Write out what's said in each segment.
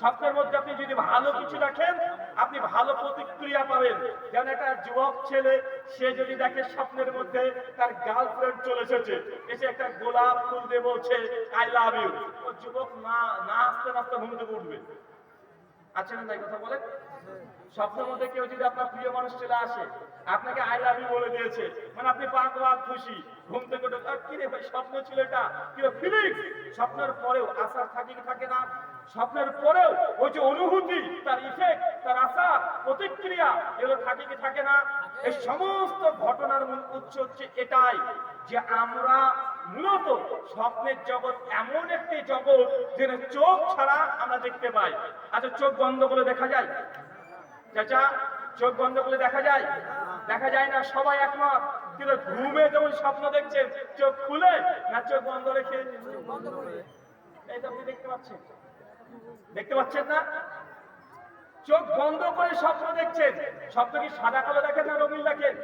স্বপ্নের মধ্যে আপনি যদি ভালো কিছু দেখেন, আপনি ভালো প্রতিক্রিয়া পাবেন। যেমন একটা যুবক ছেলে, সে যদি দেখে স্বপ্নের মধ্যে তার গার্লফ্রেন্ড চলে এসেছে, এসে একটা গোলাপ ফুল দিয়ে বলছে আই লাভ ইউ ও যুবক না না আসতে না আসতে ঘুম থেকে উঠবে। আচ্ছা না তাই কথা বলে স্বপ্নের মধ্যে কেউ যদি আপনার প্রিয় মানুষ চলে আসে, আপনাকে আই লাভ ইউ বলে দিয়েছে মানে আপনি পাক পাক খুশি, ঘুম থেকে আর কি রে ভাই, স্বপ্ন ছিল এটা কি ফিলিংস স্বপ্নের পরেও আশা থাকে কি থাকে না? স্বপ্নের পরেও ওই যে অনুভূতি, তার ইফেক্ট তার আশা, প্রতিক্রিয়া এগুলো থাকে কি থাকে না? এই সমস্ত ঘটনার মূল উৎস হচ্ছে এটাই যে আমরা মূলত স্বপ্নের জগৎ এমন একটি জগৎ যেটা চোখ ছাড়া আমরা দেখতে পাই। আচ্ছা চোখ বন্ধ করে দেখা যায়? চাচা, চোখ বন্ধ করে দেখা যায়? দেখা যায় না, সবাই একমত। কিন্তু ঘুমে যেমন স্বপ্ন দেখছেন, চোখ খুলে না চোখ বন্ধ রেখে? এই তো আপনি দেখতে পাচ্ছেন। দেখতে পাচ্ছেন না? চোখ বন্ধ করে স্বপ্ন দেখছেন। স্বপ্ন কি সাদা কালো দেখেন না রঙিন দেখেন?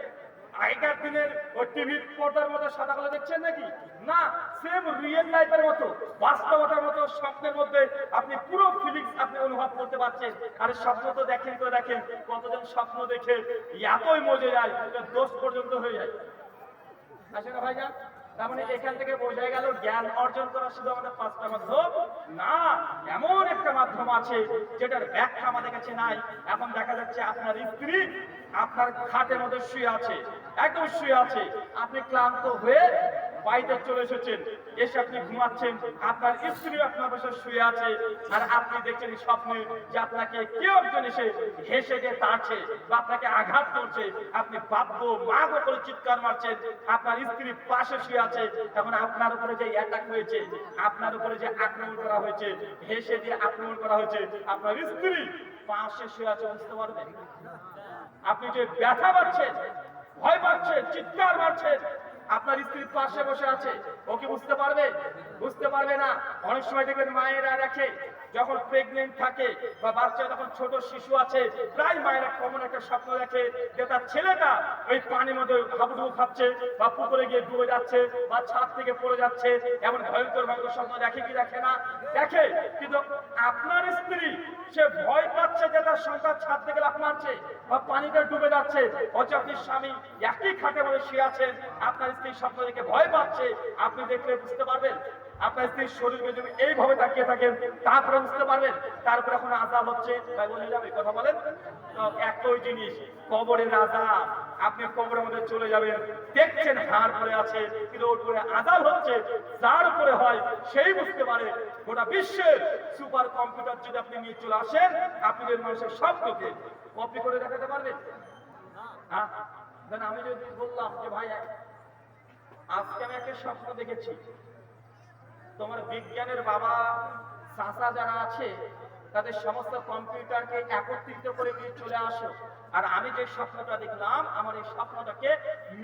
আগেকার দিনের ওই টিভির পর্দার মতো সাদা কালো দেখছেন নাকি? না সেম রিয়েল লাইফের মতো, বাস্তবতার মতো স্বপ্নের মধ্যে আপনি পুরো ফিলিংস আপনি অনুভব করতে পারছেন। আর স্বপ্ন তো দেখেন তো দেখেন, কতজন স্বপ্ন দেখে এতই মজে যায় দোষ পর্যন্ত হয়ে যায়। আসে ভাইজান? তার মানে এখান থেকে বোঝা গেল, জ্ঞান অর্জন করা শুধু আমাদের পাঁচটা মাধ্যম। না, এমন একটা মাধ্যম আছে যেটার ব্যাখ্যা আমাদের কাছে নাই। এখন দেখা যাচ্ছে আপনার স্ত্রী আপনার খাটের মধ্যে শুয়ে আছে, একদম শুয়ে আছে। আপনি ক্লান্ত হয়ে বাড়িতে চলে এসেছেন। এসে আপনি ঘুমাচ্ছেন। আপনার স্ত্রী আপনার পাশে শুয়ে আছে। আর আপনি দেখছেন স্বপ্নে যে আপনাকে কেউ একজন এসে হেসে যে তাড়ছে বা আপনাকে আঘাত করছে। আপনি বাদ্য মাগ করে চিৎকার মারছেন। আপনার স্ত্রী পাশে শুয়ে আছে। তখন আপনার উপরে যে অ্যাটাক হয়েছে, আপনার উপরে যে আক্রমণ করা হয়েছে, হেসে যে আক্রমণ করা হয়েছে, আপনার স্ত্রী পাশে শুয়ে আছে, বুঝতে পারবেন? আপনি যে ব্যথা পাচ্ছেন, ভয় পাচ্ছেন, চিৎকার মারছেন আপনার স্ত্রীর পাশে বসে আছে। ও কি বুঝতে পারবে? বুঝতে পারবে না। অনেক সময় দেখবেন মায়েরা রাখে যখন প্রেগনেন্ট থাকে বা বাচ্চা যখন ছোট শিশু আছে, প্রায় মায়েরা কমন একটা স্বপ্ন দেখে যে তার ছেলেটা ওই পানির মধ্যে হাবুডুবু খাচ্ছে বা পুকুরে গিয়ে ডুবে যাচ্ছে বা ছাদ থেকে পড়ে যাচ্ছে, এমন ভয়ঙ্কর ভয়ঙ্কর স্বপ্ন দেখে কি দেখে না? দেখে, কিন্তু আপনার স্ত্রী সে ভয় পাচ্ছে যে তার সন্তান ছাদ থেকে লাফ মারছে বা পানিতে ডুবে যাচ্ছে, অথচ আপনি স্বামী একই খাটে বলে শুয়ে আছেন, আপনার স্ত্রী স্বপ্ন দেখে ভয় পাচ্ছে, আপনি দেখলে বুঝতে পারবেন আপনার স্ত্রীর শরীরকে যদি এইভাবে তাকিয়ে থাকেন তারপরে বুঝতে পারবেন। তারপরে এখন আজাব হচ্ছে। কথা বলেন। একই জিনিস। কবরের আজাব আপনি কবরের মধ্যে চলে যাবেন। দেখছেন হাড় পরে আছে, কিন্তু ওর আজাব হচ্ছে। যার উপরে হয়, সেই বুঝতে পারে। গোটা বিশ্বের সুপার কম্পিউটার যদি আপনি নিয়ে চলে আসেন, আপনি মানুষের স্বপ্নকে কপি করে দেখাতে পারবেন? হ্যাঁ আমি যদি বললাম যে, ভাই, আজকে আমি একটা স্বপ্ন দেখেছি। তোমার বিজ্ঞানের বাবা চাচা যারা আছে তাদের সমস্ত কম্পিউটারকে একত্রিত করে নিয়ে চলে আসো। আর আমি যে স্বপ্নটা দেখলাম, আমার এই স্বপ্নটাকে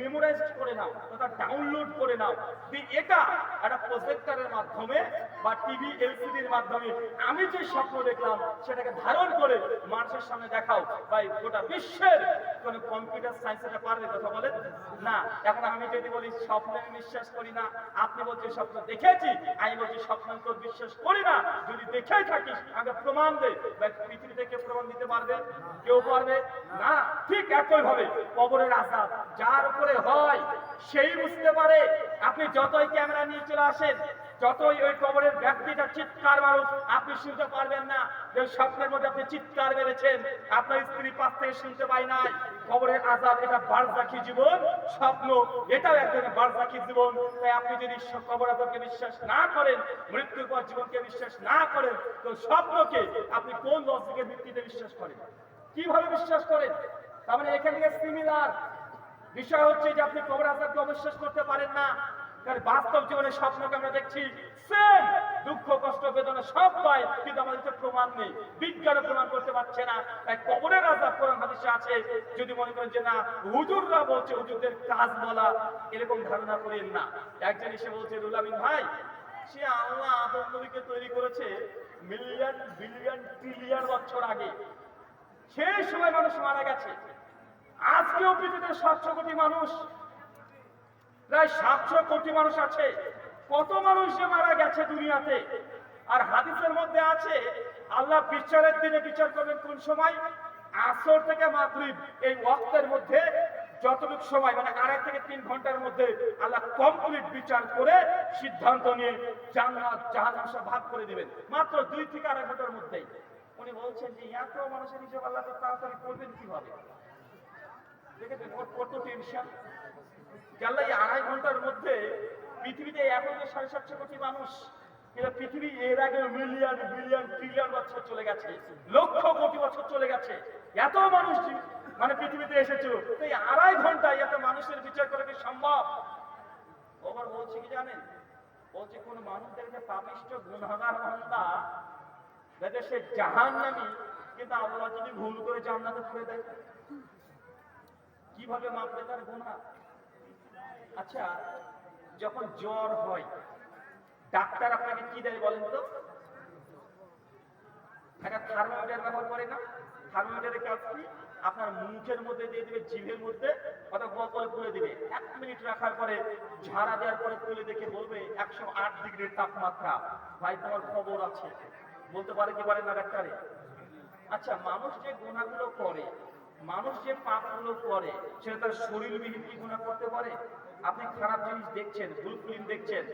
মেমোরাইজ করে নাও, অর্থাৎ ডাউনলোড করে নাও। দিয়ে এটা একটা প্রজেক্টরের মাধ্যমে বা টিভি এলসিডির মাধ্যমে আমি যে স্বপ্ন দেখলাম, সেটাকে ধারণ করে মানুষের সামনে দেখাও। ভাই, গোটা বিশ্বের কোন কম্পিউটার সায়েন্স এটা পারবে কথা বলেন? না, এখন আমি যদি বলি স্বপ্নে আমি বিশ্বাস করি না, আপনি বলছেন স্বপ্ন দেখেছি, আমি বলছি স্বপ্ন তো বিশ্বাস করি না, যদি দেখেই থাকিস, আমাকে প্রমাণ দে। ভাই পৃথিবী থেকে প্রমাণ দিতে পারবে? কেউ পারবে? না, ঠিক একই ভাবে কবরের আশা যার উপরে হয় সেই বুঝতে পারে। আপনি যতই ক্যামেরা নিয়ে চলে আসেন, যতই ওই কবরের ব্যক্তিটা চিৎকার মারুক, আপনি শুনতে পারবেন না যে স্বপ্নের মধ্যে আপনি চিৎকার মেরেছেন। আপনার স্ত্রী পাশ থেকে শুনতে পাই নাই, কবরের আজাব এটা বারজাকি জীবন, স্বপ্ন এটাও এক ধরনের বারজাকি জীবন। তাই আপনি যদি কবর আজাবকে বিশ্বাস না করেন, মৃত্যুর পর জীবনকে বিশ্বাস না করেন, তো স্বপ্নকে আপনি কোন লজিকের ভিত্তিতে বিশ্বাস করেন? কীভাবে বিশ্বাস করেন? তার মানে এখান থেকে সিমিলার বিষয় হচ্ছে যে আপনি কবর আজাবকে অবিশ্বাস করতে পারেন না। কারণ বাস্তব জীবনে স্বপ্নকে আমরা দেখছি সেম দুঃখ, কষ্ট, বেদনা সব পায় কিন্তু আমাদের কাছে প্রমাণ নেই। বিজ্ঞানও প্রমাণ করতে পারছে না। তাই কবরের আজাব কোরআন হাদিসে আছে। যদি মনে করেন যে না, হুজুররা বলছে হুজুরদের কাজ বলা, এরকম ধারণা করেন না। একজন এসে বলছে রুলামিন ভাই, সে আল্লাহ আদম নবীকে তৈরি করেছে মিলিয়ন বিলিয়ন ট্রিলিয়ন বছর আগে। সেই সময় মানুষ মারা গেছে। আজকেও পৃথিবীতে সাতশো কোটি মানুষ, প্রায় সাতশো কোটি মানুষ আছে। কত মানুষ যে মারা গেছে দুনিয়াতে? আর হাদিসের মধ্যে আছে, আল্লাহ বিচারের দিনে বিচার করবেন কোন সময়? আসর থেকে মাগরিব, এই ওয়াক্তের মধ্যে যতটুকু সময় মানে আড়াই থেকে তিন ঘণ্টার মধ্যে আল্লাহ কমপ্লিট বিচার করে সিদ্ধান্ত নিয়ে জান্নাত, জাহান্নাম ভাগ করে দিবেন। মাত্র দুই থেকে আড়াই ঘণ্টার মধ্যেই। উনি বলছেন যে এত মানুষের হিসেব আল্লাহ তাড়াতাড়ি করবেন কীভাবে? দেখেছেন ওর কত টেনশন এই আড়াই ঘণ্টার মধ্যে পৃথিবীতে এখন যে সাড়ে সাতশো কোটি মানুষ পৃথিবী এর আগে মিলিয়ন বিলিয়ন ট্রিলিয়ন বছর চলে গেছে, লক্ষ কোটি বছর চলে গেছে। এত মানুষ মানে পৃথিবীতে এসেছিল তো এই আড়াই ঘন্টায় এত মানুষের বিচার করা কি সম্ভব? ওবার বলছে কি জানেন? বলছে, কোন মানুষ দেখবে পাপিষ্ট গুণাগার যাতে সে জাহান নামি কিন্তু আল্লাহ যদি ভুল করে জান্নাতে করে দেয় কীভাবে মাপবে তার গুণা আচ্ছা যখন জ্বর হয়, ডাক্তার আপনাকে কি দেয় বলেন তো? একটা থার্মোমিটার ব্যবহার করে না? থার্মোমিটারের কাজ কি? আপনার মুখের মধ্যে দিয়ে দিবে, জিভের মধ্যে অথবা করে তুলে দিবে। এক মিনিট রাখার পরে, ঝাড়া দেওয়ার পরে তুলে দেখে বলবে, একশো আট ডিগ্রির তাপমাত্রা। ভাই, তোমার খবর আছে। বলতে পারে কি পারে না ডাক্তারে? আচ্ছা মানুষ যে গুণাগুলো করে, মানুষ যে পাপগুলো করে, সেটা তার শরীরবিহীন কি গুণা করতে পারে? আপনি খারাপ জিনিস দেখছেন, ভুল ফিল্ম দেখছেন,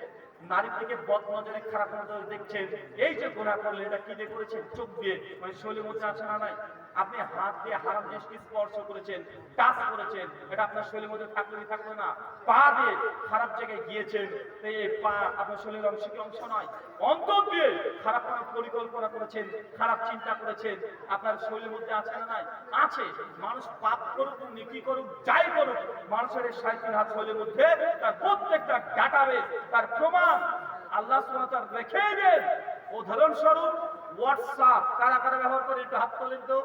নারীর থেকে বদ নজরে খারাপ নজরে দেখছেন, এই যে গোনা করলে এটা কি দিয়ে করেছেন? চোখ দিয়ে মানে শরীরের মধ্যে আছে না নাই? আপনি হাত দিয়ে হারাম জিনিসকে স্পর্শ করেছেন টাচ করেছেন। এটা আপনার শরীরের মধ্যে থাকলে কি থাকল না? পা দিয়ে খারাপ জায়গায় গিয়েছেন এই পা আপনার শরীরের অংশ কি অংশ নয়? অন্তর দিয়ে খারাপ কোনো পরিকল্পনা করেছেন, খারাপ চিন্তা করেছেন। আপনার শরীরের মধ্যে আছে না নাই? আছে। মানুষ পাপ করুক, নেকি করুক, যাই করুক, মানুষের এই সাঁত্রিশ হাত শরীরের মধ্যে তার প্রত্যেকটা ডাটাবেস তার প্রমাণ আল্লাহ সুবহানাহু রেখে দেন। উদাহরণস্বরূপ হোয়াটসঅ্যাপ কারা কারা ব্যবহার করে একটু হাত তোলেন তো?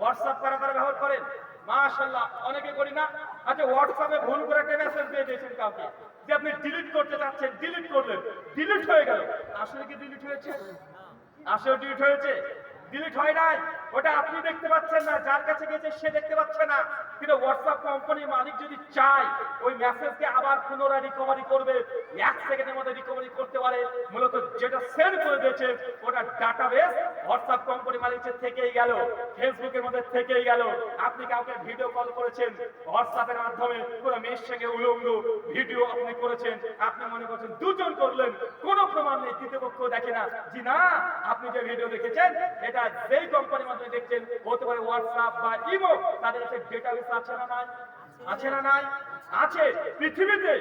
হোয়াটসঅ্যাপ কারা কারা ব্যবহার করেন। মাশাআল্লাহ, অনেকে করি না। আচ্ছা হোয়াটসঅ্যাপে ভুল করে একটা মেসেজ দিয়ে দিয়েছেন কাউকে, যে আপনি ডিলিট করতে চাচ্ছেন ডিলিট করলেন ডিলিট হয়ে গেল। আসলে কি ডিলিট হয়েছে? আসলে ডিলিট হয়েছে। ডিলিট হয় নাই। ওটা আপনি দেখতে পাচ্ছেন না, যার কাছে গেছে সে দেখতে পাচ্ছে না। কিন্তু হোয়াটসঅ্যাপ কোম্পানির মালিক যদি চায়, ওই মেসেজকে আবার পুনরায় রিকভারি করবে। এক সেকেন্ডের মধ্যে রিকভারি করতে পারে। মূলত যেটা সেন্ড করে দিয়েছে, ওটা ডাটাবেস হোয়াটসঅ্যাপ কোম্পানি মালিকের থেকেই গেল ফেসবুকের মধ্যে থেকেই গেল। আপনি কাউকে ভিডিও কল করেছেন হোয়াটসঅ্যাপের মাধ্যমে কোনো মেয়ের সঙ্গে উলঙ্গ ভিডিও আপনি করেছেন। আপনি মনে করছেন দুজন করলেন, কোনো প্রমাণ নেই তৃতীয় পক্ষ দেখে না। জি না, আপনি যে ভিডিও দেখেছেন, এটা যেই কোম্পানির মাধ্যমে দেখছেন, হতে পারে হোয়াটসঅ্যাপ বা ইমো তাদের কাছে ডেটাবেস আছে না নাই? আছে না নাই? আছে। পৃথিবীতে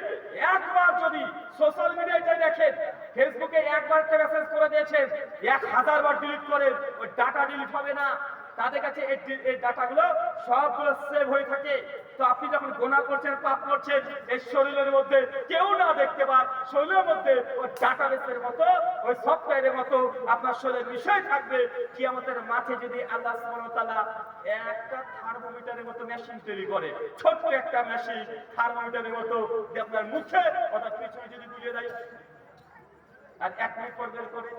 একবার যদি সোশ্যাল মিডিয়ায় দেখেন ফেসবুকে একবার মেসেজ করে দিয়েছেন, এক হাজার বার ডিলিট করেন, ওই ডাটা ডিলিট হবে না। তাদের কাছে এই ডাটাগুলো সবগুলো সেভ হয়ে থাকে। তো আপনি যখন গোনা করছেন, পাপ করছেন, এই শরীরের মধ্যে কেউ না দেখতে পান শরীরের মধ্যে ওই ডাটাবেসের মতো, ওই সফটওয়্যারের মতো আপনার শরীরের বিষয় থাকবে। কি আমাদের মাঠে যদি আল্লাহ সুবহানাহু একটা থার্মোমিটারের মতো মেশিন তৈরি করে, ছোট্ট একটা মেশিন থার্মোমিটারের মতো যে আপনার মুখে অর্থাৎ পিছনে যদি বুঝিয়ে দেয়। আর এক মিনিট পর বের করে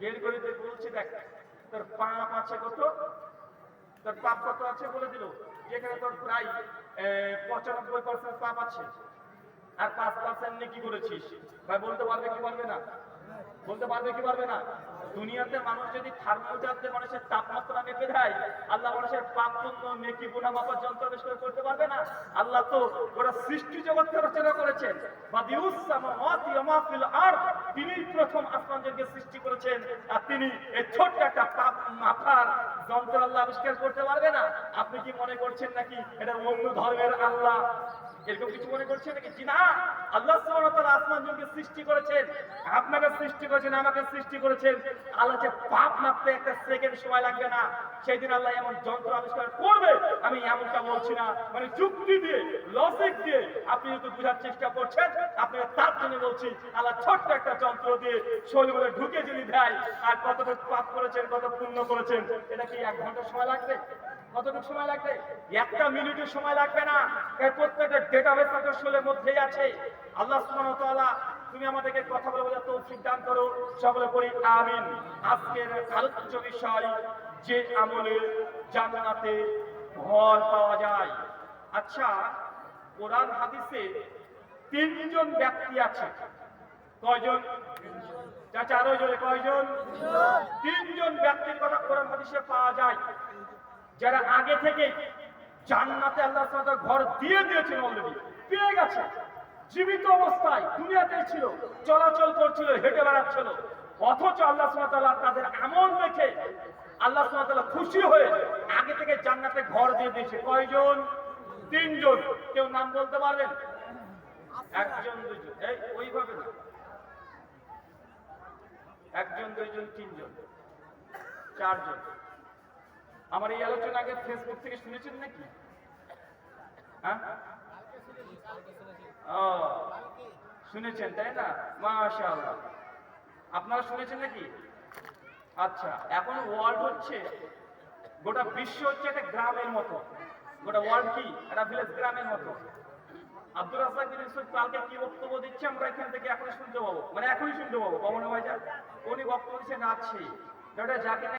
বের করে বলছে, দেখ তোর পাপ আছে কত? তোর পাপ কত আছে বলে দিল? যেখানে তোর প্রায় পঁচানব্বই পার্সেন্ট পাপ আছে। আর পাঁচ পার্সেন্ট নিয়ে কি করেছিস? ভাই, বলতে পারবে কি পারবে না? বলতে পারবে কি পারবে না? দুনিয়াতে মানুষ যদি থার্মোমিটারতে মানুষের তাপমাত্রা মেপে দেয়, আল্লাহ মানুষের পাপ পুণ্য নেকি গুণা মাপার যন্ত্র আবিষ্কার করতে পারবে না? আল্লাহ তো ওরা সৃষ্টি জগৎকে রচনা করেছেন। বা দিউসামাওয়াতি ওয়া মা ফিল আরদ। তিনি প্রথম আসমানদেরকে সৃষ্টি করেছেন, আর তিনি এই ছোট্ট একটা মাথার যন্ত্র আল্লাহ আবিষ্কার করতে পারবে না। আপনি কি মনে করছেন নাকি এটা অন্য ধর্মের আল্লাহ? এরকম কিছু মনে করছেন নাকি? জি না। আল্লাহ সুবহানাহু আসমান জমিকে সৃষ্টি করেছেন, আপনাকে সৃষ্টি করেছেন, আমাকে সৃষ্টি করেছেন। আল্লাহ যে পাপ মাপতে একটা সেকেন্ড সময় লাগবে না সেই দিন আল্লাহ এমন যন্ত্র আবিষ্কার করবে। আমি এমনটা বলছি না। মানে যুক্তি দিয়ে লজিক দিয়ে আপনি যদি বোঝার চেষ্টা করছেন আপনি তার জন্য বলছি, আল্লাহ ছোট্ট একটা যন্ত্র দিয়ে শরীরে ঢুকে যদি দেয়, আর কতটুকু পাপ করেছেন, কত পুণ্য করেছেন, এটা কি এক ঘণ্টা সময় লাগবে? কতটুকু সময় লাগবে? একটা মিনিটের সময় লাগবে না। এর প্রত্যেকটা ডেটাবেস শরীরের মধ্যেই আছে। আল্লাহ সুবহানাহু তাআলা, তুমি আমাদেরকে কথা বলে বলে তৌফিক দান করো। সকলে পড়ি আমিন। আজকের আলোচ্য বিষয়, যে আমলে জান্নাতে ঘর পাওয়া যায়। আচ্ছা কোরআন হাদিসে তিনজন ব্যক্তি আছে। কয়জন? চাচা আরও জোরে, কয়জন? তিনজন ব্যক্তির কথা কোরআন হাদিসে পাওয়া যায়। যারা আগে থেকে জান্নাতে আল্লাহ তাআলা ঘর দিয়ে দিয়েছেন অলরেডি পেয়ে গেছে। জীবিত অবস্থায় দুনিয়াতে ছিল, চলাচল করছিল, হেঁটে বেড়াচ্ছিল। অথচ আল্লাহ সুবহানাহু তাদের আমল দেখে আল্লাহ সুবহানাহু খুশি হয়ে আগে থেকে জান্নাতে ঘর দিয়ে দিয়েছে। কয়জন? তিনজন। কেউ নাম বলতে পারবেন? একজন দুজন এই, ওইভাবে না। একজন, দুইজন, তিনজন। চারজন। আমার এই আলোচনা আগে ফেসবুক থেকে শুনেছেন নাকি? হ্যাঁ? শুনেছেন, তাই না? মাশাআল্লাহ। আপনারা শুনেছেন নাকি? আচ্ছা এখন ওয়ার্ল্ড হচ্ছে, গোটা বিশ্ব হচ্ছে একটা গ্রামের মতো। গোটা ওয়ার্ল্ড কি? একটা ভিলেজ গ্রামের মতো। আব্দুল রাজ্জাক বিন ইউসুফ কালকে কি বক্তব্য দিচ্ছে আমরা এখান থেকে এখনই শুনতে পাবো। মানে এখনই শুনতে পাবো কমন ভাইজান। উনি বক্তব্য দিচ্ছেন আছে যাকে